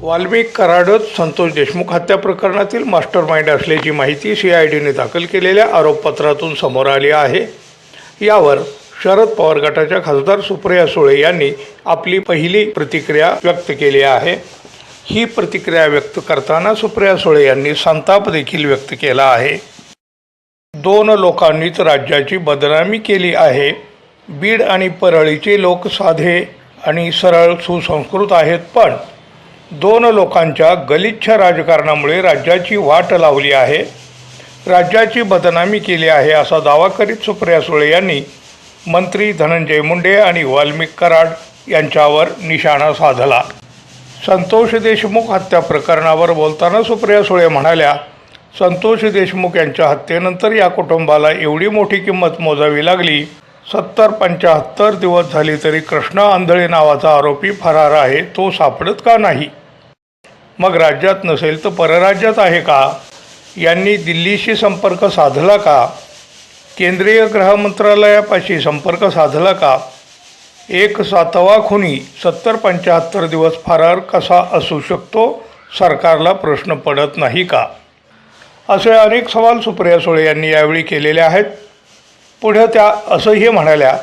वाल्मिक कराडत संतोष देशमुख हत्या प्रकरणातील master mind असल्याची माहिती सी आय डीने दाखल केलेल्या आरोपपत्रातून समोर आली आहे. यावर शरद पवार गटाच्या खासदार सुप्रिया सुळे यांनी आपली पहिली प्रतिक्रिया व्यक्त केली आहे. ही प्रतिक्रिया व्यक्त करताना सुप्रिया सुळे यांनी संताप देखील व्यक्त केला आहे. दोन लोकांनीच राज्याची बदनामी केली आहे. बीड आणि परळीचे लोक साधे आणि सरळ सुसंस्कृत आहेत पण दोन लोकांच्या गलिच्छ राजकारणामुळे राज्याची वाट लावली आहे. राज्याची बदनामी केली आहे असा दावा करीत सुप्रिया सुळे यांनी मंत्री धनंजय मुंडे आणि वाल्मिक कराड यांच्यावर निशाणा साधला. संतोष देशमुख हत्या प्रकरणावर बोलताना सुप्रिया सुळे म्हणाल्या संतोष देशमुख यांच्या हत्येनंतर या कुटुंबाला एवढी मोठी किंमत मोजावी लागली. सत्तर पंच्याहत्तर दिवस झाले तरी कृष्णा आंधळे नावाचा आरोपी फरार आहे तो सापडत का नाही? मग राज्यात नसेल तर परराज्यात आहे का? यांनी दिल्लीशी संपर्क साधला का? केंद्रीय गृहमंत्रालयापाशी संपर्क साधला का? एक सातवा खुनी सत्तर पंच्याहत्तर दिवस फरार कसा असू शकतो? सरकारला प्रश्न पडत नाही का? असे अनेक सवाल सुप्रिया सुळे यांनी यावेळी केलेले आहेत. पुढे त्या असंही म्हणाल्या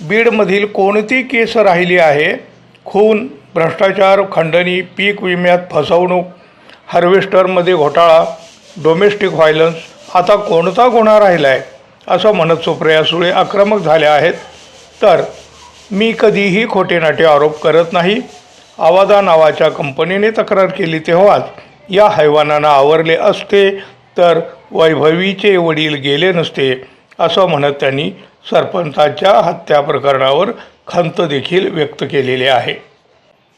बीडमधील कोणती केस राहिली आहे? खून भ्रष्टाचार खंडणी पीक विम्यात फसवणूक हार्वेस्टरमध्ये घोटाळा डोमेस्टिक व्हायलन्स आता कोणता गुन्हा राहिला आहे असं म्हणत सुप्रिया सुळे आक्रमक झाल्या आहेत. तर मी कधीही खोटे नाटे आरोप करत नाही. आवादा नावाच्या कंपनीने तक्रार केली तेव्हाच या हैवानांना आवरले असते तर वैभवीचे वडील गेले नसते असं म्हणत त्यांनी सरपंचाच्या हत्या प्रकरणावर खंत देखील व्यक्त केलेली आहे.